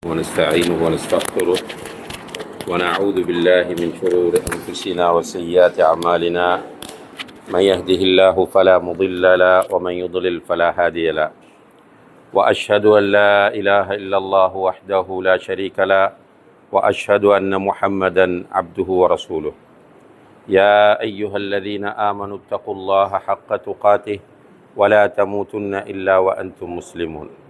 ونستعينه ونستغفره ونعوذ بالله من شرور أنفسنا وسيئات أعمالنا. من يهده الله فلا مضل له ومن يضلل فلا هادي له. وأشهد أن لا إله إلا الله وحده لا شريك له وأشهد أن محمدا عبده ورسوله. يا أيها الذين آمنوا اتقوا الله حق تقاته ولا تموتن إلا وأنتم مسلمون.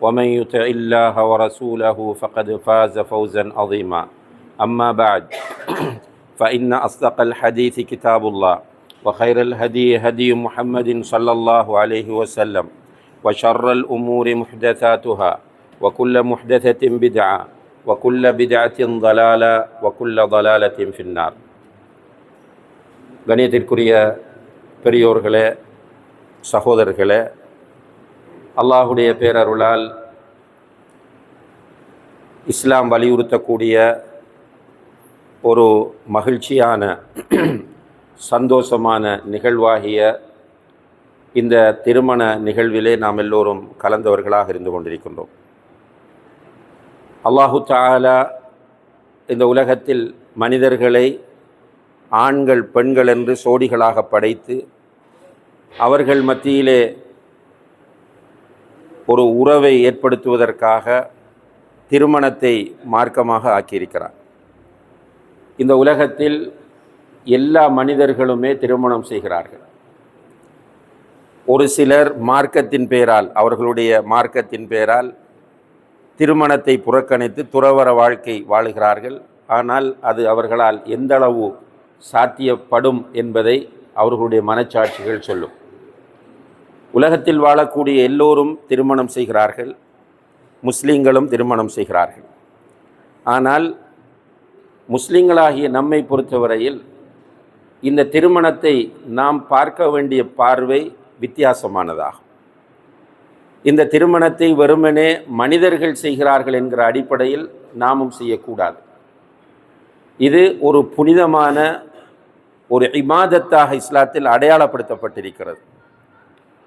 ومن يطع الله ورسوله فقد فاز فوزا عظيما أما بعد فإن أصدق الحديث كتاب الله وخير الهدي هدي محمد صلى الله عليه وسلم وشر الأمور محدثاتها وكل محدثة بدعة وكل بدعة ضلالة وكل ضلالة في النار கணியத்திற்குரிய பெரியோர்களே சகோதரர்களே அல்லாஹுடைய பேரருளால் இஸ்லாம் வலியுறுத்தக்கூடிய ஒரு மகிழ்ச்சியான சந்தோஷமான நிகழ்வாகிய இந்த திருமண நிகழ்விலே நாம் எல்லோரும் கலந்தவர்களாக இருந்து கொண்டிருக்கின்றோம். அல்லாஹு தாலா இந்த உலகத்தில் மனிதர்களை ஆண்கள் பெண்கள் என்று சோடிகளாக படைத்து அவர்கள் மத்தியிலே ஒரு உறவை ஏற்படுத்துவதற்காக திருமணத்தை மார்க்கமாக ஆக்கியிருக்கிறார். இந்த உலகத்தில் எல்லா மனிதர்களுமே திருமணம் செய்கிறார்கள். ஒரு சிலர் மார்க்கத்தின் பெயரால் அவர்களுடைய மார்க்கத்தின் பெயரால் திருமணத்தை புறக்கணித்து துறவர வாழ்க்கை வாழுகிறார்கள். ஆனால் அது அவர்களால் எந்தளவு சாத்தியப்படும் என்பதை அவர்களுடைய மனச்சாட்சிகள் சொல்லும். உலகத்தில் வாழக்கூடிய எல்லோரும் திருமணம் செய்கிறார்கள் முஸ்லீம்களும் திருமணம் செய்கிறார்கள். ஆனால் முஸ்லீம்களாகிய நம்மை பொறுத்தவரையில் இந்த திருமணத்தை நாம் பார்க்க வேண்டிய பார்வை வித்தியாசமானதாகும். இந்த திருமணத்தை வெறுமனே மனிதர்கள் செய்கிறார்கள் என்கிற அடிப்படையில் நாமும் செய்யக்கூடாது. இது ஒரு புனிதமான ஒரு இமாதத்தாக இஸ்லாத்தில் அடையாளப்படுத்தப்பட்டிருக்கிறது.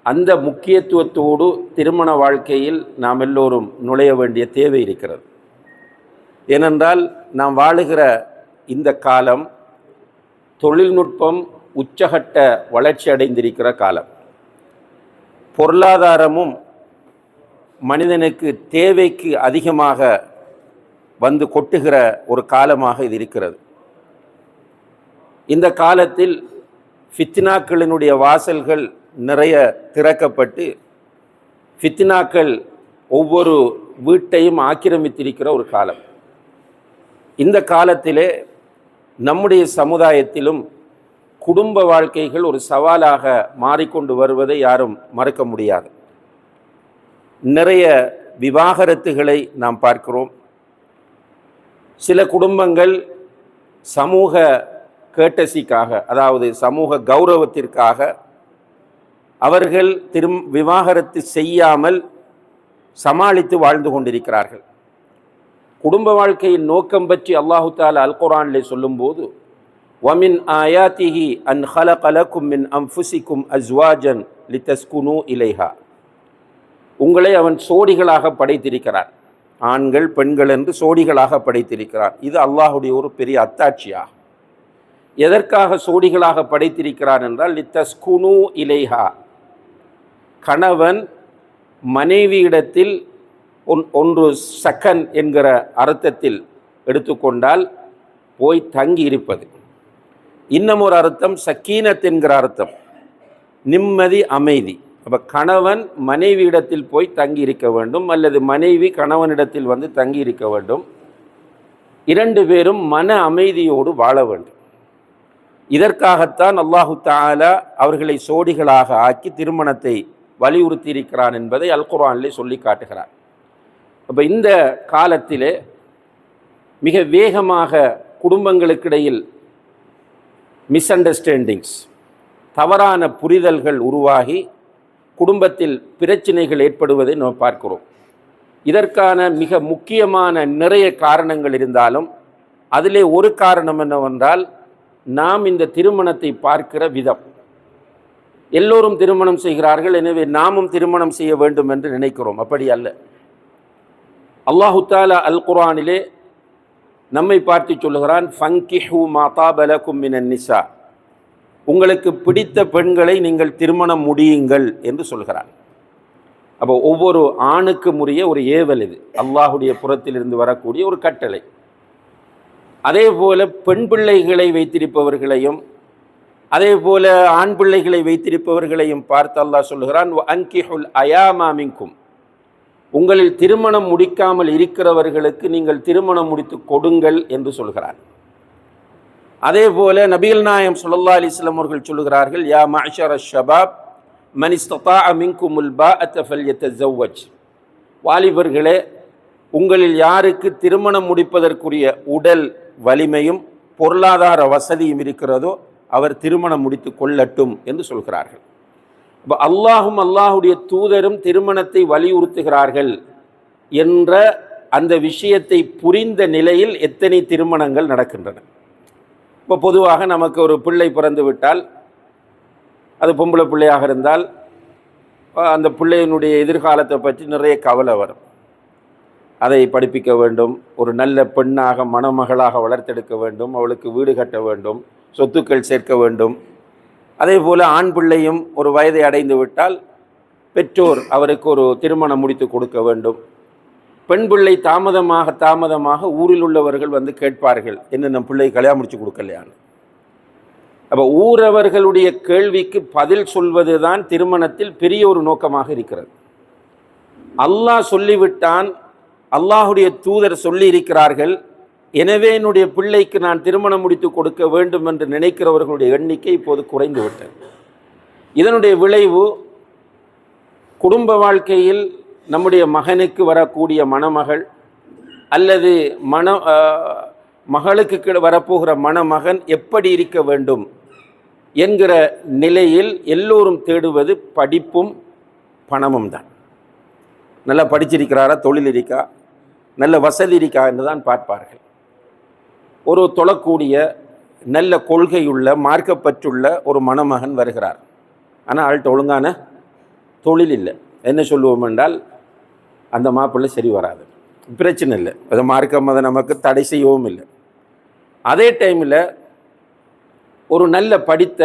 அந்த முக்கியத்துவத்தோடு திருமண வாழ்க்கையில் நாம் எல்லோரும் நுழைய வேண்டிய தேவை இருக்கிறது. ஏனென்றால் நாம் வாழுகிற இந்த காலம் தொழில்நுட்பம் உச்சகட்ட வளர்ச்சி அடைந்திருக்கிற காலம். பொருளாதாரமும் மனிதனுக்கு தேவைக்கு அதிகமாக வந்து கொட்டுகிற ஒரு காலமாக இது இருக்கிறது. இந்த காலத்தில் ஃபித்னாக்களினுடைய வாசல்கள் நிறைய திறக்கப்பட்டு ஃபித்னாக்கள் ஒவ்வொரு வீட்டையும் ஆக்கிரமித்திருக்கிற ஒரு காலம். இந்த காலத்திலே நம்முடைய சமுதாயத்திலும் குடும்ப வாழ்க்கைகள் ஒரு சவாலாக மாறிக்கொண்டு வருவதை யாரும் மறக்க முடியாது. நிறைய விவாகரத்துகளை நாம் பார்க்கிறோம். சில குடும்பங்கள் சமூக கேட்டசிக்காக அதாவது சமூக கௌரவத்திற்காக அவர்கள் திரும் விவாகரத்து செய்யாமல் சமாளித்து வாழ்ந்து கொண்டிருக்கிறார்கள். குடும்ப வாழ்க்கையின் நோக்கம் பற்றி அல்லாஹு தால அல் குரானிலே சொல்லும்போது வமின் ஆயாத்திஹி அன் ஹல கலக்கும் மின் அம்ஃபுசிக்கும் அஸ்வாஜன் லித்தஸ்குனு இலைஹா. உங்களை அவன் சோடிகளாக படைத்திருக்கிறார் ஆண்கள் பெண்கள் என்று சோடிகளாக படைத்திருக்கிறார் இது அல்லாஹுடைய ஒரு பெரிய அத்தாட்சியாக எதற்காக சோடிகளாக படைத்திருக்கிறார் என்றால் லித்தஸ்குனு இலைஹா. கணவன் மனைவியிடத்தில் ஒன் ஒன்று சக்கன் என்கிற அர்த்தத்தில் எடுத்துக்கொண்டால் போய் தங்கி இருப்பது. இன்னும் ஒரு அர்த்தம் சக்கீனத் என்கிற அர்த்தம். நிம்மதி அமைதி. அப்போ கணவன் மனைவியிடத்தில் போய் தங்கி இருக்க வேண்டும் அல்லது மனைவி கணவனிடத்தில் வந்து தங்கி இருக்க வேண்டும். இரண்டு பேரும் மன அமைதியோடு வாழ வேண்டும். இதற்காகத்தான் அல்லாஹு தாலா அவர்களை சோடிகளாக ஆக்கி திருமணத்தை வலியுறுத்தி இருக்கிறான் என்பதை அல் குரானிலே சொல்லி காட்டுகிறார். அப்போ இந்த காலத்திலே மிக வேகமாக குடும்பங்களுக்கிடையில் மிஸ் அண்டர்ஸ்டாண்டிங்ஸ் தவறான புரிதல்கள் உருவாகி குடும்பத்தில் பிரச்சனைகள் ஏற்படுவதை நாம் பார்க்கிறோம். இதற்கான மிக முக்கியமான நிறைய காரணங்கள் இருந்தாலும் அதிலே ஒரு காரணம் என்னவென்றால் நாம் இந்த திருமணத்தை பார்க்கிற விதம். எல்லோரும் திருமணம் செய்கிறார்கள். எனவே நாமும் திருமணம் செய்ய வேண்டும் என்று நினைக்கிறோம். அப்படி அல்ல. அல்லாஹு தாலா அல் குரானிலே நம்மை பார்த்து சொல்லுகிறான் ஃபங்கிஹு மாதாபலக்கும் மினன் நிசா. உங்களுக்கு பிடித்த பெண்களை நீங்கள் திருமணம் முடியுங்கள் என்று சொல்கிறான். அப்போ ஒவ்வொரு ஆணுக்கும் உரிய ஒரு ஏவல் இது. அல்லாஹுடைய புறத்திலிருந்து வரக்கூடிய ஒரு கட்டளை. அதே போல பெண் பிள்ளைகளை வைத்திருப்பவர்களையும் அதே போல ஆண் பிள்ளைகளை வைத்திருப்பவர்களையும் பார்த்து அல்லாஹ் சொல்கிறான் அங்கிஹுல் அயாமாமிங்கும் உங்களில் திருமணம் முடிக்காமல் இருக்கிறவர்களுக்கு நீங்கள் திருமணம் முடித்து கொடுங்கள் என்று சொல்கிறார் அதே போல நபிகள் நாயம் சுல்லா அலிஸ்லாம் அவர்கள் சொல்லுகிறார்கள் யா மாஷர் ஷபாப் மனிஸ்தா மின்குமுல் பா ஜவ்வஜ் வாலிபர்களே உங்களில் யாருக்கு திருமணம் முடிப்பதற்குரிய உடல் வலிமையும் பொருளாதார வசதியும் இருக்கிறதோ அவர் திருமணம் முடித்து கொள்ளட்டும் என்று சொல்கிறார்கள். இப்போ அல்லாஹும் அல்லாஹுடைய தூதரும் திருமணத்தை வலியுறுத்துகிறார்கள் என்ற அந்த விஷயத்தை புரிந்த நிலையில் எத்தனை திருமணங்கள் நடக்கின்றன. இப்போ பொதுவாக நமக்கு ஒரு பிள்ளை பிறந்து விட்டால் அது பொம்பளை பிள்ளையாக இருந்தால் அந்த பிள்ளையினுடைய எதிர்காலத்தை பற்றி நிறைய கவலை வரும். அதை படிப்பிக்க வேண்டும் ஒரு நல்ல பெண்ணாக மணமகளாக வளர்த்தெடுக்க வேண்டும் அவளுக்கு வீடு கட்ட வேண்டும் சொத்துக்கள் சேர்க்க வேண்டும். அதே போல் ஆண் பிள்ளையும் ஒரு வயதை அடைந்து விட்டால் பெற்றோர் அவருக்கு ஒரு திருமணம் முடித்து கொடுக்க வேண்டும். பெண் பிள்ளை தாமதமாக தாமதமாக ஊரில் உள்ளவர்கள் வந்து கேட்பார்கள் என்ன நம் பிள்ளை கல்யாணம் முடிச்சு கொடுக்கலையான்னு? அப்போ ஊரவர்களுடைய கேள்விக்கு பதில் சொல்வது தான் திருமணத்தில் பெரிய ஒரு நோக்கமாக இருக்கிறது. அல்லாஹ் சொல்லிவிட்டான் அல்லாஹுடைய தூதர் சொல்லி இருக்கிறார்கள் எனவே என்னுடைய பிள்ளைக்கு நான் திருமணம் முடித்து கொடுக்க வேண்டும் என்று நினைக்கிறவர்களுடைய எண்ணிக்கை இப்போது குறைந்து விட்டது இதனுடைய விளைவு குடும்ப வாழ்க்கையில் நம்முடைய மகனுக்கு வரக்கூடிய மணமகள் அல்லது மண மகளுக்கு வரப்போகிற மணமகன் எப்படி இருக்க வேண்டும் என்கிற நிலையில் எல்லோரும் தேடுவது படிப்பும் பணமும் தான். நல்லா படிச்சிருக்கிறாரா தொழில் இருக்கா நல்ல வசதி இருக்கா என்று தான் பார்ப்பார்கள். ஒரு தொழக்கூடிய நல்ல கொள்கையுள்ள மார்க்கப்பற்றுள்ள ஒரு மணமகன் வருகிறார். ஆனால் ஆள்கிட்ட ஒழுங்கான தொழில் இல்லை. என்ன சொல்லுவோம் என்றால் அந்த மாப்பிள்ளை சரி வராது. பிரச்சனை இல்லை. அது மார்க்கம் அதை நமக்கு தடை செய்யவும் இல்லை. அதே டைமில் ஒரு நல்ல படித்த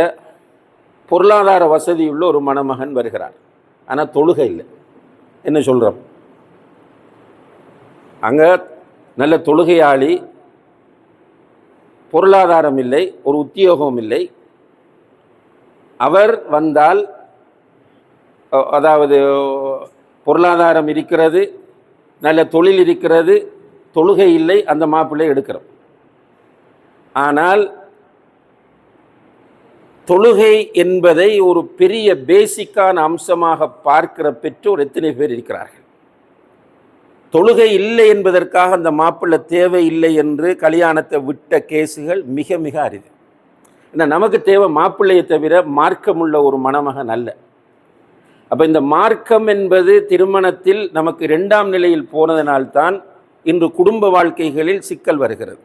பொருளாதார வசதியுள்ள ஒரு மணமகன் வருகிறார். ஆனால் தொழுகை இல்லை. என்ன சொல்கிறோம் அங்கே நல்ல தொழுகையாளி பொருளாதாரம் இல்லை ஒரு உத்தியோகம் இல்லை. அவர் வந்தால் அதாவது பொருளாதாரம் இருக்கிறது நல்ல தொழில் இருக்கிறது தொழுகை இல்லை அந்த மாப்பிள்ளை எடுக்கிறோம். ஆனால் தொழுகை என்பதை ஒரு பெரிய பேசிக்கான அம்சமாக பார்க்கிற பெற்றோர் எத்தனை பேர் இருக்கிறார்கள்? தொழுகை இல்லை என்பதற்காக அந்த மாப்பிள்ளை தேவை இல்லை என்று கல்யாணத்தை விட்ட கேஸுகள் மிக மிக அரிது. ஏன்னா நமக்கு தேவை மாப்பிள்ளையை தவிர மார்க்கமுள்ள ஒரு மணமகன் அல்ல அப்போ இந்த மார்க்கம் என்பது திருமணத்தில் நமக்கு இரண்டாம் நிலையில் போனதனால்தான் இன்று குடும்ப வாழ்க்கைகளில் சிக்கல் வருகிறது.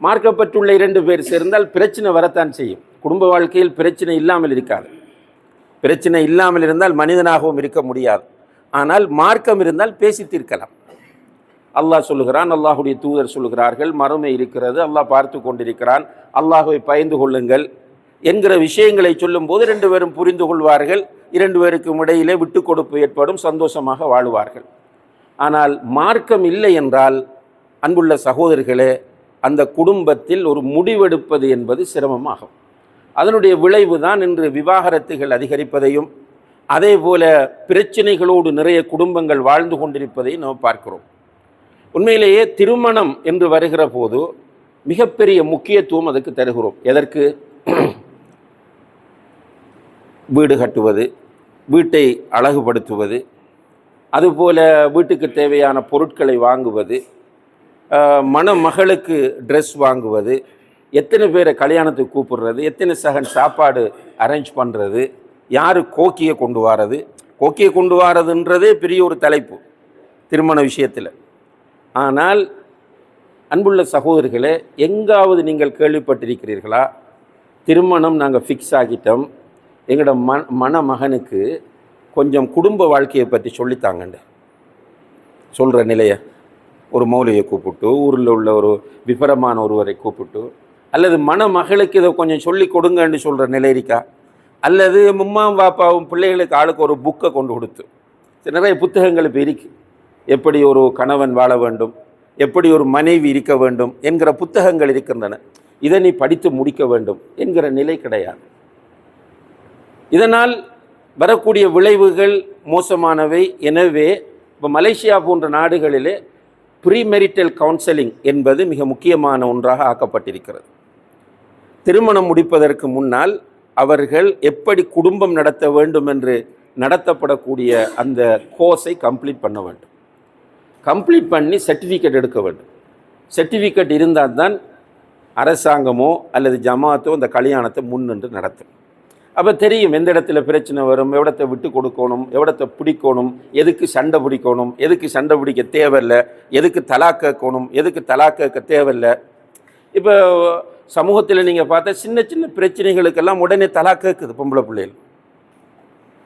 மார்க்கப்பட்டுள்ள இரண்டு பேர் சேர்ந்தால் பிரச்சனை வரத்தான் செய்யும். குடும்ப வாழ்க்கையில் பிரச்சனை இல்லாமல் இருக்காது. பிரச்சனை இல்லாமல் இருந்தால் மனிதனாகவும் இருக்க முடியாது. ஆனால் மார்க்கம் இருந்தால் பேசி தீர்க்கலாம். அல்லாஹ் சொல்லுகிறான் அல்லாஹுடைய தூதர் சொல்லுகிறார்கள் மறுமை இருக்கிறது அல்லாஹ் பார்த்து கொண்டிருக்கிறான் அல்லாஹுவை பயந்து கொள்ளுங்கள் என்கிற விஷயங்களை சொல்லும்போது ரெண்டு பேரும் புரிந்து கொள்வார்கள் இரண்டு பேருக்கும் இடையிலே விட்டு கொடுப்பு ஏற்படும் சந்தோஷமாக வாழுவார்கள். ஆனால் மார்க்கம் இல்லை என்றால் அன்புள்ள சகோதரர்களே அந்த குடும்பத்தில் ஒரு முடிவெடுப்பது என்பது சிரமமாகும். அதனுடைய விளைவு தான் இன்று விவாகரத்துகள் அதிகரிப்பதையும் அதே போல பிரச்சனைகளோடு நிறைய குடும்பங்கள் வாழ்ந்து கொண்டிருப்பதையும் நாம் பார்க்கிறோம். உண்மையிலேயே திருமணம் என்று வருகிற போது மிகப்பெரிய முக்கியத்துவம் அதுக்கு தருகிறோம். எதற்கு? வீடு கட்டுவது வீட்டை அழகுபடுத்துவது அதுபோல வீட்டுக்கு தேவையான பொருட்களை வாங்குவது மணமகளுக்கு ட்ரெஸ் வாங்குவது எத்தனை பேரை கல்யாணத்துக்கு கூப்பிடுறது எத்தனை சகன் சாப்பாடு அரேஞ்ச் பண்ணுறது யார் கோக்கியை கொண்டு வாரது? கோக்கியை கொண்டு வாரதுன்றதே பெரிய ஒரு தலைப்பு திருமண விஷயத்தில். ஆனால் அன்புள்ள சகோதரிகளே எங்காவது நீங்கள் கேள்விப்பட்டிருக்கிறீர்களா? திருமணம் நாங்கள் ஃபிக்ஸ் ஆகிட்டோம். எங்களோட ம மணமகனுக்கு கொஞ்சம் குடும்ப வாழ்க்கையை பற்றி சொல்லித்தாங்கண்டு சொல்கிற நிலையை ஒரு மௌலியை கூப்பிட்டு ஊரில் உள்ள ஒரு விபரமான ஒருவரை கூப்பிட்டு அல்லது மணமகளுக்கு இதை கொஞ்சம் சொல்லி கொடுங்கன்னு சொல்கிற நிலை இருக்கா? அல்லது மும்மாவும் பாப்பாவும் பிள்ளைகளுக்கு ஆளுக்கு ஒரு புக்கை கொண்டு கொடுத்து நிறைய புத்தகங்கள் இப்போ இருக்குது எப்படி ஒரு கணவன் வாழ வேண்டும் எப்படி ஒரு மனைவி இருக்க வேண்டும் என்கிற புத்தகங்கள் இருக்கின்றன. இதை நீ படித்து முடிக்க வேண்டும் என்கிற நிலை கிடையாது. இதனால் வரக்கூடிய விளைவுகள் மோசமானவை. எனவே இப்போ மலேசியா போன்ற நாடுகளிலே ப்ரீமெரிட்டல் கவுன்சிலிங் என்பது மிக முக்கியமான ஒன்றாக ஆக்கப்பட்டிருக்கிறது. திருமணம் முடிப்பதற்கு முன்னால் அவர்கள் எப்படி குடும்பம் நடத்த வேண்டும் என்று நடத்தப்படக்கூடிய அந்த கோர்ஸை கம்ப்ளீட் பண்ண வேண்டும். கம்ப்ளீட் பண்ணி சர்டிஃபிகேட் எடுக்க வேண்டும். சர்டிஃபிகேட் இருந்தால் தான் அரசாங்கமோ அல்லது ஜமாத்தோ அந்த கல்யாணத்தை முன்னின்று நடத்தும். அப்போ தெரியும் எந்த இடத்துல பிரச்சனை வரும் எவ்வளத்தை விட்டு கொடுக்கணும் எவ்வளத்தை பிடிக்கணும் எதுக்கு சண்டை பிடிக்கணும் எதுக்கு சண்டை பிடிக்க தேவையில்லை எதுக்கு தலா கேட்கணும் எதுக்கு தலா கேட்க தேவையில்லை. இப்போ சமூகத்தில் நீங்கள் பார்த்தா சின்ன சின்ன பிரச்சனைகளுக்கெல்லாம் உடனே தலா கேட்குது பொம்பளை பிள்ளைகள்.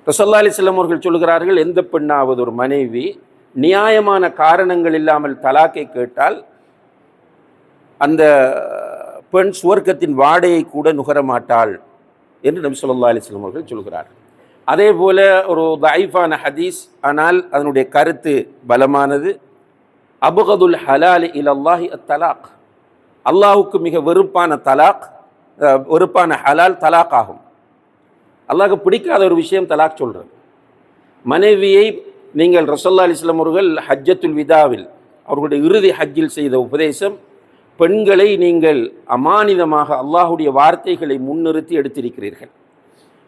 ரசல்லா அலிஸ்லாம் அவர்கள் சொல்கிறார்கள் எந்த பெண்ணாவது ஒரு மனைவி நியாயமான காரணங்கள் இல்லாமல் தலாக்கை கேட்டால் அந்த பெண் சுவர்க்கத்தின் வாடையை கூட நுகர மாட்டாள் என்று நபி சொல்லா அலிஸ்லாம் அவர்கள் சொல்கிறார்கள். அதே போல் ஒரு தைஃபான ஹதீஸ் ஆனால் அதனுடைய கருத்து பலமானது. அபுகதுல் இல் அல்லாஹி அத்தலாக். அல்லாஹுக்கு மிக வெறுப்பான தலாக் வெறுப்பான ஹலால் தலாக் ஆகும். அல்லாஹுக்கு பிடிக்காத ஒரு விஷயம் தலாக் சொல்கிறது மனைவியை நீங்கள் ரசல்லா அலிஸ்லாம் அவர்கள் ஹஜ்ஜத்துல் விதாவில் அவர்களுடைய இறுதி ஹஜ்ஜில் செய்த உபதேசம் பெண்களை நீங்கள் அமானிதமாக அல்லாஹுடைய வார்த்தைகளை முன்னிறுத்தி எடுத்திருக்கிறீர்கள்.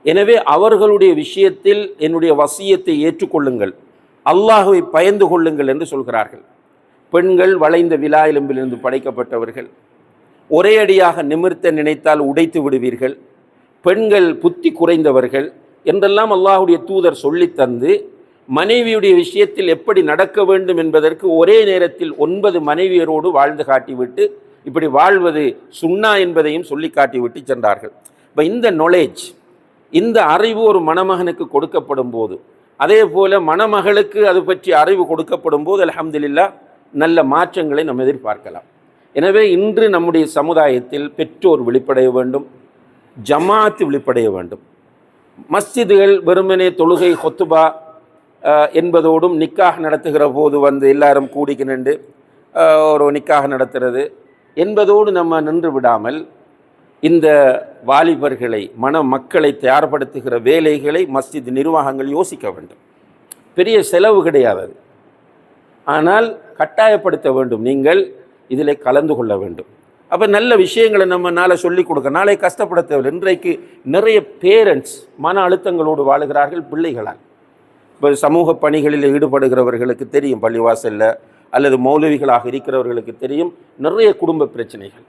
எனவே அவர்களுடைய விஷயத்தில் என்னுடைய வசியத்தை ஏற்றுக்கொள்ளுங்கள் அல்லாஹுவை பயந்து கொள்ளுங்கள் என்று சொல்கிறார்கள். பெண்கள் வளைந்த விலா எலும்பிலிருந்து படைக்கப்பட்டவர்கள் ஒரே அடியாக நிமிர்த்த நினைத்தால் உடைத்து விடுவீர்கள் பெண்கள் புத்தி குறைந்தவர்கள் என்றெல்லாம் அல்லாஹுடைய தூதர் சொல்லித் தந்து மனைவியுடைய விஷயத்தில் எப்படி நடக்க வேண்டும் என்பதற்கு ஒரே நேரத்தில் ஒன்பது மனைவியரோடு வாழ்ந்து காட்டிவிட்டு இப்படி வாழ்வது சுண்ணா என்பதையும் சொல்லி காட்டிவிட்டு சென்றார்கள். இப்போ இந்த நாலேஜ் இந்த அறிவு ஒரு மணமகனுக்கு கொடுக்கப்படும் போது அதே போல் மணமகளுக்கு அது பற்றி அறிவு கொடுக்கப்படும் போது அலமதுல்லா நல்ல மாற்றங்களை நம்ம எதிர்பார்க்கலாம். எனவே இன்று நம்முடைய சமுதாயத்தில் பெற்றோர் வெளிப்படைய வேண்டும் ஜமாத்து வெளிப்படைய வேண்டும். மஸ்ஜிதுகள் வெறுமனே தொழுகை ஹொத்துபா என்பதோடும் நிக்காக நடத்துகிற போது வந்து எல்லாரும் கூடிக்கு நின்று ஒரு நிக்காக நடத்துகிறது என்பதோடு நம்ம நின்று விடாமல் இந்த வாலிபர்களை மன மக்களை தயார்படுத்துகிற வேலைகளை மஸ்ஜித் நிர்வாகங்கள் யோசிக்க வேண்டும். பெரிய செலவு கிடையாது. ஆனால் கட்டாயப்படுத்த வேண்டும். நீங்கள் இதில் கலந்து கொள்ள வேண்டும். அப்போ நல்ல விஷயங்களை நம்மனால சொல்லிக் கொடுக்க நாளை கஷ்டப்பட இன்றைக்கு நிறைய பேரண்ட்ஸ் மன அழுத்தங்களோடு வாழுகிறார்கள் பிள்ளைகளால். இப்போ சமூக பணிகளில் ஈடுபடுகிறவர்களுக்கு தெரியும் பள்ளிவாசலில் அல்லது மௌலவிகளாக இருக்கிறவர்களுக்கு தெரியும் நிறைய குடும்ப பிரச்சனைகள்.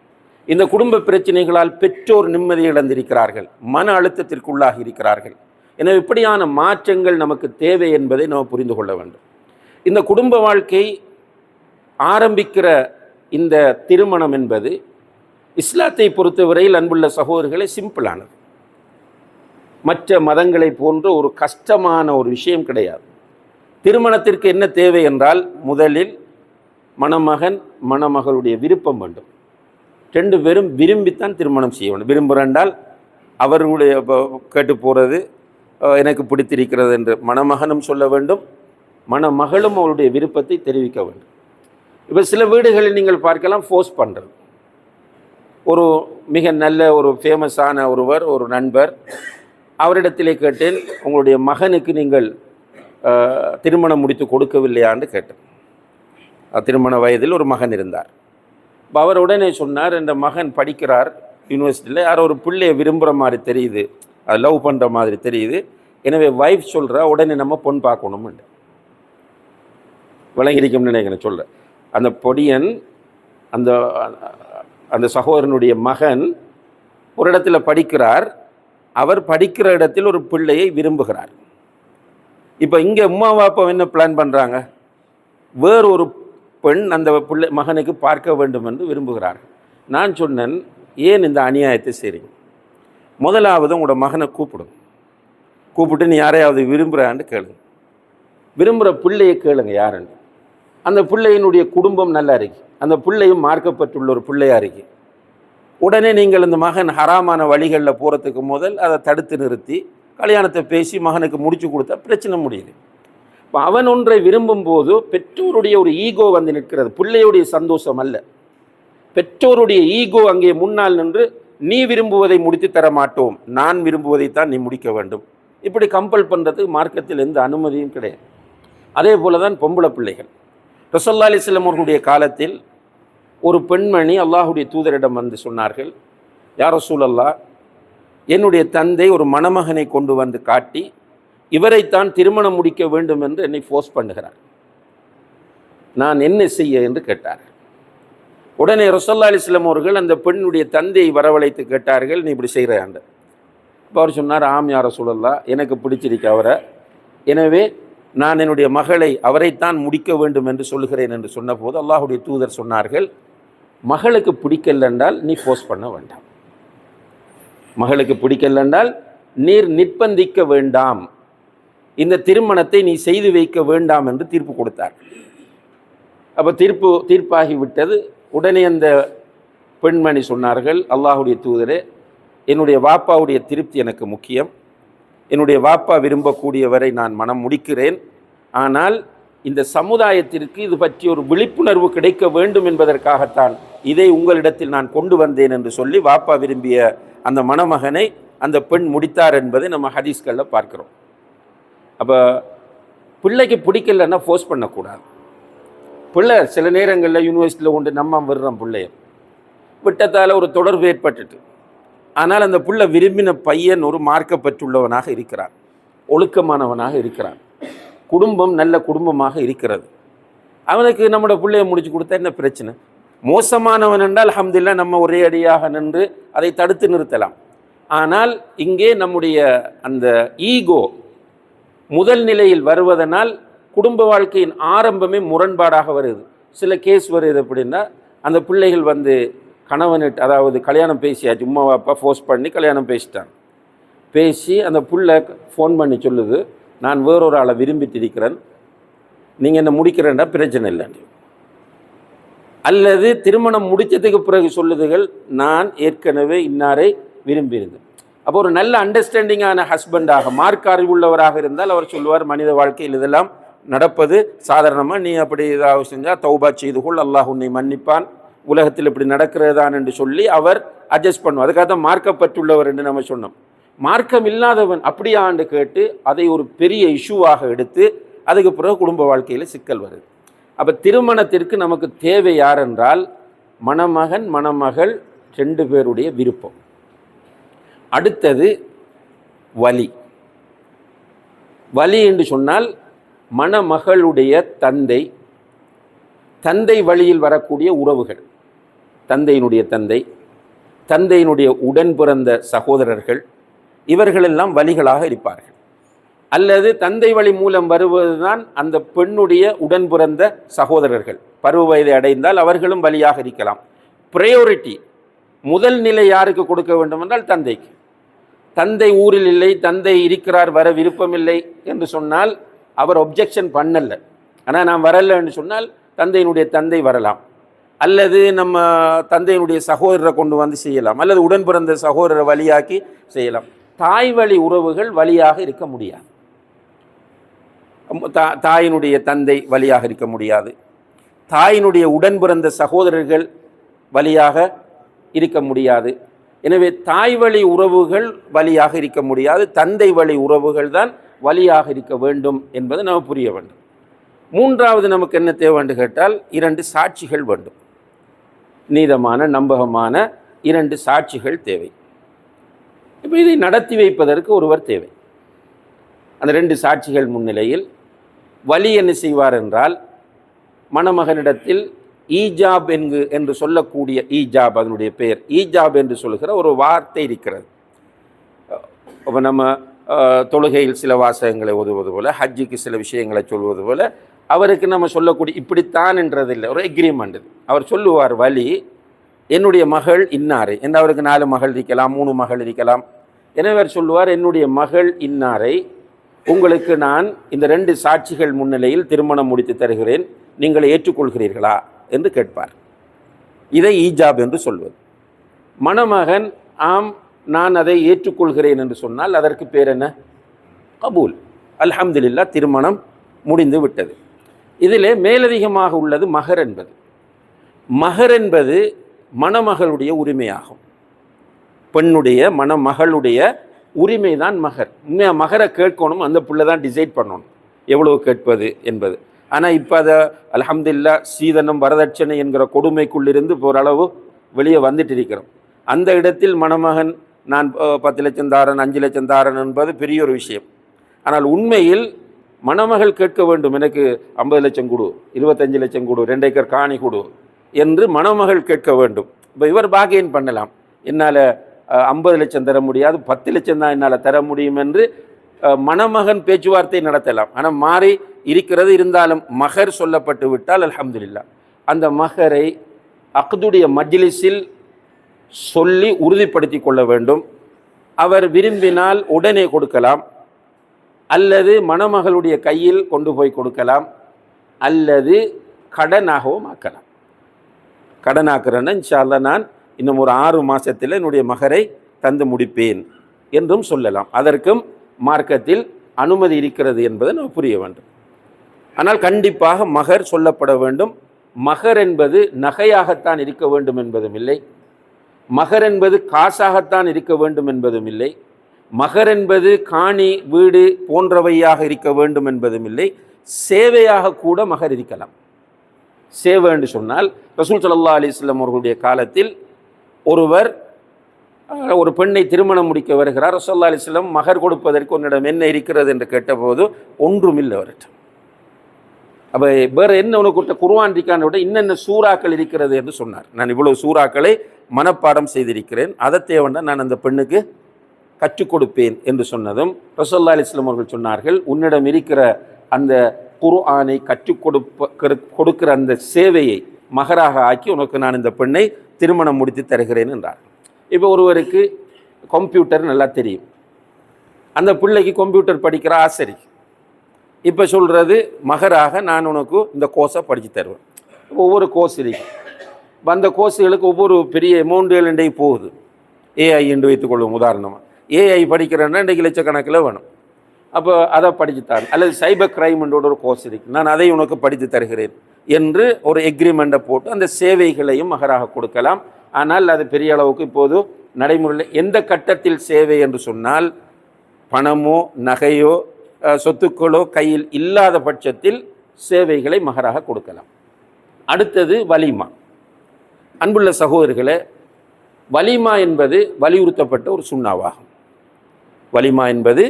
இந்த குடும்ப பிரச்சனைகளால் பெற்றோர் நிம்மதி இழந்திருக்கிறார்கள் மன அழுத்தத்திற்குள்ளாகி இருக்கிறார்கள். எனவே இப்படியான மாற்றங்கள் நமக்கு தேவை என்பதை நாம் புரிந்து கொள்ள வேண்டும். இந்த குடும்ப வாழ்க்கை ஆரம்பிக்கிற இந்த திருமணம் என்பது இஸ்லாத்தை பொறுத்தவரையில் அன்புள்ள சகோதரர்களே சிம்பிளானது. மற்ற மதங்களை போன்ற ஒரு கஷ்டமான ஒரு விஷயம் கிடையாது. திருமணத்திற்கு என்ன தேவை என்றால் முதலில் மணமகன் மணமகளுடைய விருப்பம் வேண்டும். ரெண்டு பேரும் விரும்பித்தான் திருமணம் செய்ய வேண்டும். விரும்புகிறால் அவர்களுடைய கேட்டு போகிறது எனக்கு பிடித்திருக்கிறது என்று மணமகனும் சொல்ல வேண்டும். மணமகளும் அவருடைய விருப்பத்தை தெரிவிக்க வேண்டும். இப்போ சில வீடுகளில் நீங்கள் பார்க்கலாம் ஃபோர்ஸ் பண்ணுறது ஒரு மிக நல்ல ஒரு ஃபேமஸான ஒருவர் ஒரு நண்பர் அவரிடத்திலே கேட்டேன் உங்களுடைய மகனுக்கு நீங்கள் திருமணம் முடித்து கொடுக்கவில்லையான்னு கேட்டேன். திருமண வயதில் ஒரு மகன் இருந்தார். அவர் உடனே சொன்னார் இந்த மகன் படிக்கிறார் யூனிவர்சிட்டியில் யாரோ ஒரு பிள்ளையை விரும்புகிற மாதிரி தெரியுது அது லவ் பண்ணுற மாதிரி தெரியுது. எனவே வைஃப் சொல்கிறா உடனே நம்ம பொன் பார்க்கணும்னு விளங்கிருக்கும்னு நினைக்கிறேன் சொல்கிறேன் அந்த பொடியன் அந்த அந்த சகோதரனுடைய மகன் ஒரு இடத்துல படிக்கிறார். அவர் படிக்கிற இடத்தில் ஒரு பிள்ளையை விரும்புகிறார். இப்போ இங்கே உமா பாப்பா என்ன பிளான் பண்ணுறாங்க வேறு ஒரு பெண் அந்த பிள்ளை மகனுக்கு பார்க்க வேண்டும் என்று விரும்புகிறார் நான் சொன்னேன் ஏன் இந்த அநியாயத்தை செய்றீங்க? முதலாவது உங்களோட மகனை கூப்பிடும். கூப்பிட்டு நீ யாரையாவது விரும்புகிறான்னு கேளுங்க. விரும்புகிற பிள்ளையை கேளுங்க யாருன்னு. அந்த பிள்ளையினுடைய குடும்பம் நல்லா இருக்கு. அந்த பிள்ளையும் மார்க்கப்பட்டுள்ள ஒரு பிள்ளையாக இருக்குது உடனே நீங்கள் இந்த மகன் ஹராமான வழிகளில் போகிறதுக்கு முதல் அதை தடுத்து நிறுத்தி கல்யாணத்தை பேசி மகனுக்கு முடிச்சு கொடுத்தா பிரச்சனை முடியுது. இப்போ அவன் ஒன்றை விரும்பும் போது பெற்றோருடைய ஒரு ஈகோ வந்து நிற்கிறது. பிள்ளையுடைய சந்தோஷம் அல்ல. பெற்றோருடைய ஈகோ அங்கே முன்னால் நின்று நீ விரும்புவதை முடித்து தர மாட்டோம். நான் விரும்புவதைத்தான் நீ முடிக்க வேண்டும். இப்படி கம்பல் பண்ணுறதுக்கு மார்க்கத்தில் எந்த அனுமதியும் கிடையாது. அதே போல தான் பொம்பளை பிள்ளைகள். ரசல்லா அலிஸ்லம் அவர்களுடைய காலத்தில் ஒரு பெண்மணி அல்லாஹுடைய தூதரிடம் வந்து சொன்னார்கள் யார் சூழல்லா என்னுடைய தந்தை ஒரு மணமகனை கொண்டு வந்து காட்டி இவரைத்தான் திருமணம் முடிக்க வேண்டும் என்று என்னை ஃபோர்ஸ் பண்ணுகிறார். நான் என்ன செய்ய? என்று கேட்டார். உடனே ரசல்லா அலிஸ்லாம் அவர்கள் அந்த பெண்ணுடைய தந்தையை வரவழைத்து கேட்டார்கள் நீ இப்படி செய்கிறாண்ட இப்போ அவர் சொன்னார் ஆம் யார சூழல்லா எனக்கு பிடிச்சிருக்கு அவரை. எனவே நான் என்னுடைய மகளை அவரைத்தான் முடிக்க வேண்டும் என்று சொல்லுகிறேன் என்று சொன்னபோது அல்லாஹுடைய தூதர் சொன்னார்கள் மகளுக்கு பிடிக்கல என்றால் நீ ஃபோர்ஸ் பண்ண வேண்டாம். மகளுக்கு பிடிக்கல என்றால் நீர் நிர்பந்திக்க வேண்டாம். இந்த திருமணத்தை நீ செய்து வைக்க வேண்டாம் என்று தீர்ப்பு கொடுத்தார். அப்போ தீர்ப்பு தீர்ப்பாகிவிட்டது உடனே அந்த பெண்மணி சொன்னார்கள் அல்லாஹுடைய தூதரே என்னுடைய வாப்பாவுடைய திருப்தி எனக்கு முக்கியம். என்னுடைய வாப்பா விரும்பக்கூடியவரை நான் மனம் முடிக்கிறேன். ஆனால் இந்த சமுதாயத்திற்கு இது பற்றி ஒரு விழிப்புணர்வு கிடைக்க வேண்டும் என்பதற்காகத்தான் இதை உங்களிடத்தில் நான் கொண்டு வந்தேன் என்று சொல்லி வாப்பா விரும்பிய அந்த மணமகனை அந்த பெண் முடித்தார் என்பதை நம்ம ஹதீஸ்களில் பார்க்குறோம். அப்போ பிள்ளைக்கு பிடிக்கலன்னா ஃபோர்ஸ் பண்ணக்கூடாது. பிள்ளை சில நேரங்களில் யூனிவர்சிட்டியில் கொண்டு நம்ம விடுறோம் பிள்ளைய. விட்டத்தால் ஒரு தொடர்பு ஏற்பட்டுட்டு. ஆனால் அந்த புள்ள விரும்பின பையன் ஒரு மார்க்கப்பட்டுள்ளவனாக இருக்கிறான். ஒழுக்கமானவனாக இருக்கிறான். குடும்பம் நல்ல குடும்பமாக இருக்கிறது. அவனுக்கு நம்மளோட பிள்ளைய முடிச்சு கொடுத்தா என்ன பிரச்சனை? மோசமானவன் என்றால் அஹமதுல்லா நம்ம ஒரே அடியாக நின்று அதை தடுத்து நிறுத்தலாம். ஆனால் இங்கே நம்முடைய அந்த ஈகோ முதல் நிலையில் வருவதனால் குடும்ப வாழ்க்கையின் ஆரம்பமே முரண்பாடாக வருது. சில கேஸ் வருது அப்படின்னா அந்த பிள்ளைகள் வந்து கணவனிட்டு அதாவது கல்யாணம் பேசியாச்சு உமா அப்பா ஃபோர்ஸ் பண்ணி கல்யாணம் பேசிட்டாங்க. பேசி அந்த புள்ள ஃபோன் பண்ணி சொல்லுது நான் வேறொரு ஆளை விரும்பிட்டு இருக்கிறேன் நீங்கள் என்ன முடிக்கிறேன்னா பிரச்சனை இல்லை அல்லது திருமணம் முடித்ததுக்கு பிறகு சொல்லுதுகள் நான் ஏற்கனவே இன்னாரை விரும்பியிருந்தேன் அப்போ ஒரு நல்ல அண்டர்ஸ்டாண்டிங்கான ஹஸ்பண்டாக மார்க் அறிவுள்ளவராக இருந்தால் அவர் சொல்லுவார் மனித வாழ்க்கையில் இதெல்லாம் நடப்பது சாதாரணமாக நீ அப்படி ஏதாவது செஞ்சால் தௌபா செய்து கொள் அல்லாஹ் உன்னை மன்னிப்பான். உலகத்தில் இப்படி நடக்கிறதான் என்று சொல்லி அவர் அட்ஜஸ்ட் பண்ணுவார். அதுக்காக தான் மார்க்கப்பட்டுள்ளவர் என்று நம்ம சொன்னோம். மார்க்கம் இல்லாதவன் அப்படியாண்டு கேட்டு அதை ஒரு பெரிய இஷ்யூவாக எடுத்து அதுக்கு பிறகு குடும்ப வாழ்க்கையில் சிக்கல் வருது. அப்போ திருமணத்திற்கு நமக்கு தேவை யார் என்றால் மணமகன் மணமகள் ரெண்டு பேருடைய விருப்பம். அடுத்தது வலி. வலி என்று சொன்னால் மணமகளுடைய தந்தை தந்தை வழியில் வரக்கூடிய உறவுகள் தந்தையினுடைய தந்தை தந்தையினுடைய உடன் பிறந்த சகோதரர்கள் இவர்களெல்லாம் வலிகளாக இருப்பார்கள். அல்லது தந்தை வழி மூலம் வருவதுதான் அந்த பெண்ணுடைய உடன் பிறந்த சகோதரர்கள். பருவ வயதை அடைந்தால் அவர்களும் வழியாக இருக்கலாம். ப்ரையோரிட்டி முதல் நிலை யாருக்கு கொடுக்க வேண்டும் என்றால் தந்தைக்கு. தந்தை ஊரில் இல்லை தந்தை இருக்கிறார் வர விருப்பமில்லை என்று சொன்னால் அவர் ஒப்ஜெக்ஷன் பண்ணல. ஆனால் நான் வரல என்று சொன்னால் தந்தையினுடைய தந்தை வரலாம். அல்லது நம்ம தந்தையினுடைய சகோதரரை கொண்டு வந்து செய்யலாம். அல்லது உடன் பிறந்த சகோதரரை வழியாக்கி செய்யலாம். தாய் வழி உறவுகள் வழியாக இருக்க முடியாது. தா தாயினுடைய தந்தை வழியாக இருக்க முடியாது. தாயினுடைய உடன் பிறந்த சகோதரர்கள் வழியாக இருக்க முடியாது. எனவே தாய் வழி உறவுகள் வழியாக இருக்க முடியாது. தந்தை வழி உறவுகள் தான் வழியாக இருக்க வேண்டும் என்பதை நம்ம புரிய வேண்டும். மூன்றாவது நமக்கு என்ன தேவை என்று கேட்டால் இரண்டு சாட்சிகள் வேண்டும். நீதமான நம்பகமான இரண்டு சாட்சிகள் தேவை. இப்போ இதை நடத்தி வைப்பதற்கு ஒருவர் தேவை. அந்த ரெண்டு சாட்சிகள் முன்னிலையில் வலி என்ன செய்வார் என்றால் மணமகனிடத்தில் ஈஜாப் என்கு என்று சொல்லக்கூடிய ஈஜாப் அதனுடைய பெயர். ஈஜாப் என்று சொல்லுகிற ஒரு வார்த்தை இருக்கிறது. இப்போ நம்ம தொழுகையில் சில வாசகங்களை ஓதுவது போல் ஹஜ்ஜுக்கு சில விஷயங்களை சொல்வது போல் அவருக்கு நம்ம சொல்லக்கூடிய இப்படித்தான் என்றதில்லை. ஒரு எக்ரிமெண்ட் அவர் சொல்லுவார் வழி என்னுடைய மகள் இன்னாரை? என்ன அவருக்கு நாலு மகள் இருக்கலாம் மூணு மகள் இருக்கலாம். எனவே அவர் சொல்லுவார் என்னுடைய மகள் இன்னாரை உங்களுக்கு நான் இந்த ரெண்டு சாட்சிகள் முன்னிலையில் திருமணம் முடித்து தருகிறேன். நீங்கள் ஏற்றுக்கொள்கிறீர்களா? என்று கேட்பார். இதை ஈஜாப் என்று சொல்வது. மணமகன் ஆம் நான் அதை ஏற்றுக்கொள்கிறேன் என்று சொன்னால் அதற்கு பேர் என்ன? கபூல். அல்ஹம்துலில்லா திருமணம் முடிந்து விட்டது. இதிலே மேலதிகமாக உள்ளது மகர் என்பது. மகர் என்பது மணமகளுடைய உரிமையாகும். பெண்ணுடைய மணமகளுடைய உரிமை தான் மகர். உண்மையாக மகரை கேட்கணும் அந்த பிள்ளை தான் டிசைட் பண்ணணும். எவ்வளவு கேட்பது என்பது. ஆனால் இப்போ அதை அலமதுல்லா சீதனம் வரதட்சணை என்கிற கொடுமைக்குள்ளிருந்து ஓரளவு வெளியே வந்துட்டு இருக்கிறோம். அந்த இடத்தில் மணமகன் நான் பத்து லட்சம் தாரன் அஞ்சு லட்சம் தாரன் என்பது பெரிய ஒரு விஷயம். ஆனால் உண்மையில் மணமகள் கேட்க வேண்டும். எனக்கு ஐம்பது லட்சம் கொடு இருபத்தஞ்சு லட்சம் கொடு ரெண்டு ஏக்கர் காணி கொடு என்று மணமகள் கேட்க வேண்டும். இப்போ இவர் பாகியன் பண்ணலாம். என்னால் ஐம்பது லட்சம் தர முடியாது பத்து லட்சம் தான் என்னால் தர முடியும் என்று மணமகன் பேச்சுவார்த்தை நடத்தலாம். ஆனால் மாறி இருக்கிறது இருந்தாலும் மகர் சொல்லப்பட்டு விட்டால் அலமதுல்லா அந்த மகரை அக்துடைய மஜ்லிஸில் சொல்லி உறுதிப்படுத்தி கொள்ள வேண்டும். அவர் விரும்பினால் உடனே கொடுக்கலாம். அல்லது மணமகளுடைய கையில் கொண்டு போய் கொடுக்கலாம். அல்லது கடனாகவும் ஆக்கலாம். கடனாக்குறேன்னா இன்ஷால்ல நான் இன்னும் ஒரு ஆறு மாதத்தில் என்னுடைய மகரை தந்து முடிப்பேன் என்றும் சொல்லலாம். அதற்கும் மார்க்கத்தில் அனுமதி இருக்கிறது என்பதை நாம் புரிய வேண்டும். ஆனால் கண்டிப்பாக மகர் சொல்லப்பட வேண்டும். மகர் என்பது நகையாகத்தான் இருக்க வேண்டும் என்பதும் இல்லை. மகர் என்பது காசாகத்தான் இருக்க வேண்டும் என்பதும் இல்லை. மகர் என்பது காணி வீடு போன்றவையாக இருக்க வேண்டும் என்பதும் இல்லை. சேவையாக கூட மகர் இருக்கலாம். சேவை என்று சொன்னால் ரசூல் சல்லா அலிஸ்லாம் அவர்களுடைய காலத்தில் ஒருவர் ஒரு பெண்ணை திருமணம் முடிக்க வருகிறார். ரசோல்லா அலிஸ்லம் மகர் கொடுப்பதற்கு உன்னிடம் என்ன இருக்கிறது என்று கேட்டபோது ஒன்றும் இல்லை அவர்கிட்ட அப்போ வேறு என்ன உனக்கு குர்ஆன் இருக்கான விட இன்னென்ன சூறாக்கள் இருக்கிறது என்று சொன்னார். நான் இவ்வளவு சூறாக்களை மனப்பாடம் செய்திருக்கிறேன். அதை தேவன்னா நான் அந்த பெண்ணுக்கு கற்றுக் கொடுப்பேன் என்று சொன்னதும் ரசோல்லா அலிஸ்லாம் அவர்கள் சொன்னார்கள் உன்னிடம் இருக்கிற அந்த குர்ஆனை கற்றுக் கொடுப்ப கொடுக்கிற அந்த சேவையை மகராக ஆக்கி உனக்கு நான் இந்த பெண்ணை திருமணம் முடித்து தருகிறேன் என்றார். இப்போ ஒருவருக்கு கம்ப்யூட்டர் நல்லா தெரியும். அந்த பிள்ளைக்கு கம்ப்யூட்டர் படிக்கிற ஆசரி இப்போ சொல்கிறது மகராக நான் உனக்கு இந்த கோர்ஸை படித்து தருவேன். ஒவ்வொரு கோர்ஸ் இருக்கு. அந்த கோர்ஸுகளுக்கு ஒவ்வொரு பெரிய அமௌண்ட்டுகள் இன்றைக்கு போகுது. ஏஐ என்று வைத்துக்கொள்வோம் உதாரணமாக ஏஐ படிக்கிறேன்னா இன்றைக்கு லட்சக்கணக்கில் வேணும். அப்போ அதை படிச்சுத்தார் அல்லது சைபர் கிரைம்ன்ற ஒரு கோர்ஸ் இருக்கு. நான் அதை உனக்கு படித்து தருகிறேன் என்று ஒரு எக்ரிமெண்ட்டை போட்டு அந்த சேவைகளையும் மகராக கொடுக்கலாம். ஆனால் அது பெரிய அளவுக்கு இப்போது நடைமுறையில் எந்த கட்டத்தில் சேவை என்று சொன்னால் பணமோ நகையோ சொத்துக்களோ கையில் இல்லாத பட்சத்தில் சேவைகளை மகராக கொடுக்கலாம். அடுத்தது வலிமா. அன்புள்ள சகோதரர்களே வலிமா என்பது வலியுறுத்தப்பட்ட ஒரு சுண்ணாவாகும். வலிமா என்பது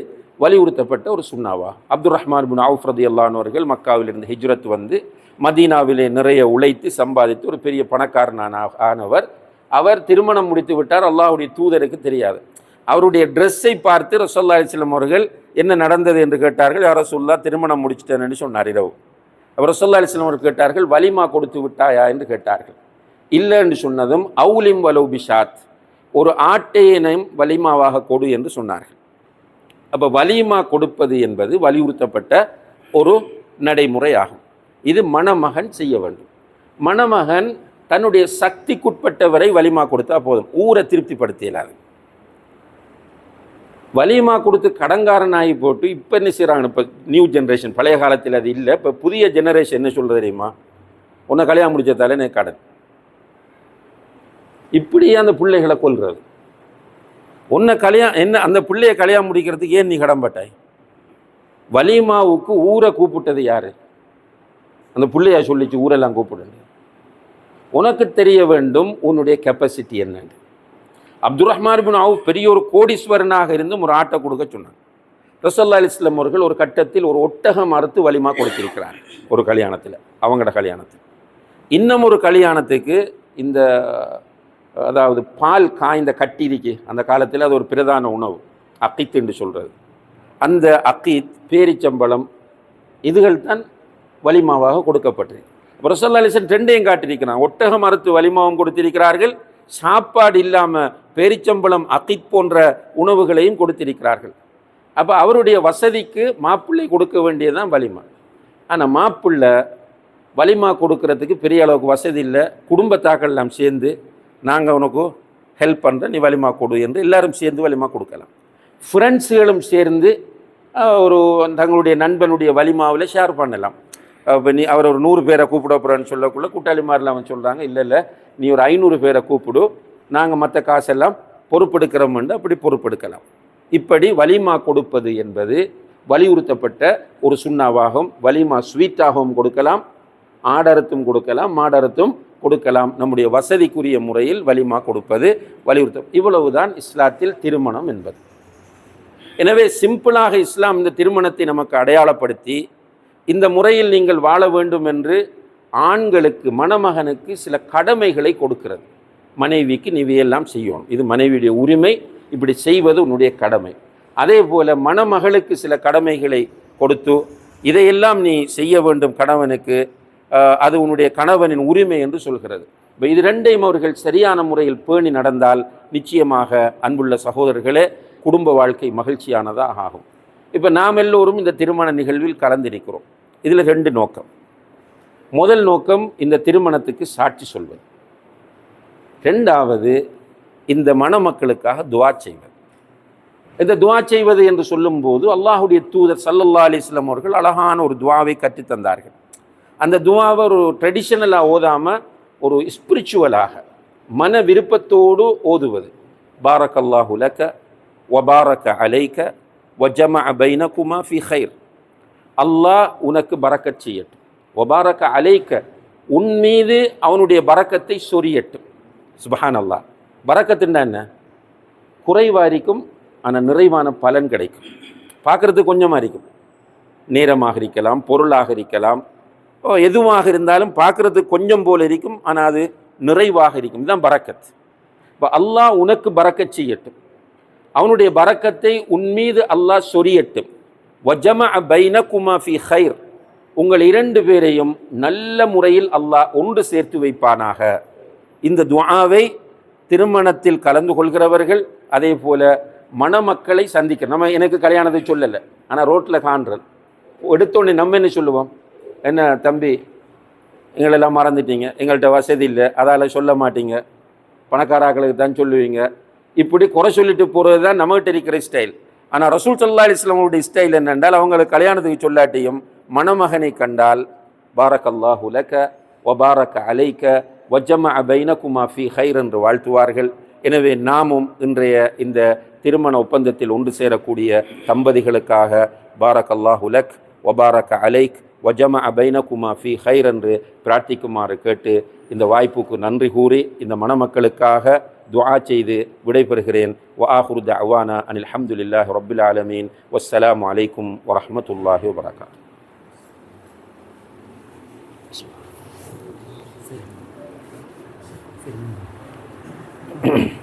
வலியுறுத்தப்பட்ட ஒரு சுண்ணாவா? அப்துல் ரஹ்மான் பின் அவுஃப் ரதி மக்காவிலிருந்து ஹிஜ்ரத் வந்து மதீனாவிலே நிறைய உழைத்து சம்பாதித்து ஒரு பெரிய பணக்காரனான ஆனவர். அவர் திருமணம் முடித்து விட்டார். அல்லாஹுடைய தூதருக்கு தெரியாது. அவருடைய ட்ரெஸ்ஸை பார்த்து ரசோல்லா அலிஸ்லம் அவர்கள் என்ன நடந்தது என்று கேட்டார்கள். யார் ரசோல்லா திருமணம் முடிச்சிட்டேன்னு சொன்னார் இரவு. அவர் ரசோல்லா அலிஸ்லம் அவர்கள் கேட்டார்கள் வலிமா கொடுத்து விட்டாயா? என்று கேட்டார்கள். இல்லை என்று சொன்னதும் அவுலிம் வலௌபிஷாத் ஒரு ஆட்டையினையும் வலிமாவாக கொடு என்று சொன்னார்கள். அப்போ வலியுமா கொடுப்பது என்பது வலியுறுத்தப்பட்ட ஒரு நடைமுறையாகும். இது மணமகன் செய்ய வேண்டும். மணமகன் தன்னுடைய சக்திக்குட்பட்டவரை வலிமா கொடுத்தா போதும். ஊரை திருப்திப்படுத்த இயலாது வலிமா கொடுத்து கடங்காரனாகி போட்டு இப்போ என்ன செய்கிறாங்க இப்போ நியூ ஜென்ரேஷன் பழைய காலத்தில் அது இல்லை. இப்போ புதிய ஜெனரேஷன் என்ன சொல்கிறது தெரியுமா? உன்னை கல்யாணம் முடிச்சதால எனக்கு கடன். இப்படியே அந்த பிள்ளைகளை கொள்கிறது உன்னை கல்யாணம் என்ன அந்த பிள்ளைய கல்யாணம் முடிக்கிறதுக்கு ஏன் நீ கடன்பட்டாய் வலிமாவுக்கு ஊரை கூப்பிட்டது யார்? அந்த பிள்ளையா சொல்லிச்சு ஊரெல்லாம் கூப்பிடுங்க உனக்கு தெரிய வேண்டும் உன்னுடைய கெப்பாசிட்டி என்னன்னு. அப்துல் ரஹ்மான் பின் பெரிய ஒரு கோடீஸ்வரனாக இருந்தும் ஒரு ஆட்டை கொடுக்க சொன்னாங்க ரசல்லா அலிஸ்லாம் அவர்கள் ஒரு கட்டத்தில் ஒரு ஒட்டகம் அறுத்து வலிமா கொடுத்திருக்கிறார் ஒரு கல்யாணத்தில் அவங்களோட கல்யாணத்தில். இன்னும் ஒரு கல்யாணத்துக்கு இந்த அதாவது பால் காய்ந்த கட்டிரிக்கு அந்த காலத்தில் அது ஒரு பிரதான உணவு அக்கித் என்று சொல்கிறது அந்த அக்கீத் பேரிச்சம்பளம் இதுகள் தான் வலிமாவாக கொடுக்கப்பட்டது. ரசல்லா அலிசன் ரெண்டையும் காட்டியிருக்கிறான். ஒட்டக மரத்து வலிமாவும் கொடுத்திருக்கிறார்கள் சாப்பாடு இல்லாமல் பேரிச்சம்பழம் அக்கித் போன்ற உணவுகளையும் கொடுத்திருக்கிறார்கள். அப்போ அவருடைய வசதிக்கு மாப்பிள்ளை கொடுக்க வேண்டியதுதான் வலிமா. ஆனால் மாப்பிள்ளை வலிமா கொடுக்கறதுக்கு பெரிய அளவுக்கு வசதி இல்லை குடும்பத்தாக்கள் எல்லாம் சேர்ந்து நாங்கள் உனக்கு ஹெல்ப் பண்ணுறேன் நீ வலிமா கொடு என்று எல்லாரும் சேர்ந்து வலிமா கொடுக்கலாம். ஃப்ரெண்ட்ஸுகளும் சேர்ந்து ஒரு தங்களுடைய நண்பனுடைய வலிமாவில் ஷேர் பண்ணலாம். இப்போ நீ அவர் ஒரு நூறு பேரை கூப்பிட போகிறான்னு சொல்லக்குள்ள கூட்டாளிமாரில் அவன் சொல்கிறாங்க இல்லை இல்லை நீ ஒரு ஐநூறு பேரை கூப்பிடு நாங்கள் மற்ற காசெல்லாம் பொறுப்பெடுக்கிறோம்னு அப்படி பொறுப்பெடுக்கலாம். இப்படி வலிமா கொடுப்பது என்பது வலியுறுத்தப்பட்ட ஒரு சுண்ணாவாகவும் வலிமா ஸ்வீட்டாகவும் கொடுக்கலாம் ஆடரத்தும் கொடுக்கலாம் மாடரத்தும் கொடுக்கலாம். நம்முடைய வசதிக்குரிய முறையில் வலிமா கொடுப்பது வலியுறுத்தம். இவ்வளவுதான் இஸ்லாத்தில் திருமணம் என்பது. எனவே சிம்பிளாக இஸ்லாம் இந்த திருமணத்தை நமக்கு அடையாளப்படுத்தி இந்த முறையில் நீங்கள் வாழ வேண்டும் என்று ஆண்களுக்கு மணமகனுக்கு சில கடமைகளை கொடுக்கிறது. மனைவிக்கு நீவையெல்லாம் செய்யணும். இது மனைவியுடைய உரிமை இப்படி செய்வது உன்னுடைய கடமை. அதே போல் மணமகளுக்கு சில கடமைகளை கொடுத்து இதையெல்லாம் நீ செய்ய வேண்டும் கணவனுக்கு. அது உன்னுடைய கணவனின் உரிமை என்று சொல்கிறது. இப்போ இது ரெண்டையும் அவர்கள் சரியான முறையில் பேணி நடந்தால் நிச்சயமாக அன்புள்ள சகோதரர்களே குடும்ப வாழ்க்கை மகிழ்ச்சியானதாக ஆகும். இப்போ நாம் எல்லோரும் இந்த திருமண நிகழ்வில் கலந்திருக்கிறோம். இதில் ரெண்டு நோக்கம். முதல் நோக்கம் இந்த திருமணத்துக்கு சாட்சி சொல்வது. ரெண்டாவது இந்த மணமக்களுக்காக துவா செய்வது. இந்த துவா செய்வது என்று சொல்லும்போது அல்லாஹுடைய தூதர் சல்லல்லா அலிஸ்லாம் அவர்கள் அழகான ஒரு துவாவை கற்றுத் தந்தார்கள். அந்த துவாவை ஒரு ட்ரெடிஷ்னலாக ஓதாமல் ஒரு ஸ்பிரிச்சுவலாக மன விருப்பத்தோடு ஓதுவது. பாரக் அல்லாஹு லக்க வபாரக அலைக்க வஜம பைனகுமா ஃபி ஹைர் அல்லாஹ் உனக்கு பறக்கச் செய்யட்டும். வபாரக அலைக்க உன் மீது அவனுடைய பறக்கத்தை சொரியட்டும். சுபஹான் அல்லாஹ் பரக்கத்துண்டா என்ன? குறைவாரிக்கும் ஆனால் நிறைவான பலன் கிடைக்கும். பார்க்குறதுக்கு கொஞ்சமாக இருக்கும். நேரமாக இருக்கலாம் பொருளாக இருக்கலாம் எதுவாக இருந்தாலும் பார்க்குறதுக்கு கொஞ்சம் போல் இருக்கும் ஆனால் அது நிறைவாக இருக்கும். இதுதான் பரக்கத் இப்போ அல்லாஹ் உனக்கு பறக்கச் செய்யட்டும். அவனுடைய பரக்கத்தை உன் மீது அல்லாஹ் சொரியட்டும். வஜம பைனகுமா ஃபி ஹைர் உங்கள் இரண்டு பேரையும் நல்ல முறையில் அல்லாஹ் ஒன்று சேர்த்து வைப்பானாக. இந்த துவாவை திருமணத்தில் கலந்து கொள்கிறவர்கள் அதே போல மணமக்களை சந்திக்க. நம்ம எனக்கு கல்யாணத்தை சொல்லலை ஆனால் ரோட்டில் காண்றேன். எடுத்தோடனே நம்ம என்ன சொல்லுவோம்? என்ன தம்பி எங்களெல்லாம் மறந்துட்டீங்க. எங்கள்கிட்ட வசதி இல்லை அதால் சொல்ல மாட்டீங்க. பணக்காராக்களுக்கு தான் சொல்லுவீங்க. இப்படி குறை சொல்லிட்டு போகிறது தான் நம்மகிட்ட இருக்கிற ஸ்டைல் ஆனால் ரசூல் சல்லா இஸ்லாமுடைய ஸ்டைல் என்னென்றால் அவங்களுக்கு கல்யாணத்துக்கு சொல்லாட்டியும் மணமகனை கண்டால் பாரக் உலக ஒபாரக்க அலைக்க வஜம பைனகுமா குமாஃபி ஹைர் என்று வாழ்த்துவார்கள். எனவே நாமும் இன்றைய இந்த திருமண ஒப்பந்தத்தில் ஒன்று சேரக்கூடிய தம்பதிகளுக்காக பாரக் அல்லாஹ் உலக் வபாரக் அலைக் வஜம அபைனகுமா ஃபி ஹைர் என்று பிரார்த்திக்குமாறு கேட்டு இந்த வாய்ப்புக்கு நன்றி கூறி இந்த மணமக்களுக்காக துஆ செய்து விடைபெறுகிறேன். வஆஹுரு தஅவானா அனில் ஹம்துலில்லாஹி ரபுல் ஆலமீன். வஸ்ஸலாம் அலைக்கும் வரஹ்மத்துல்லாஹி Mm-hmm.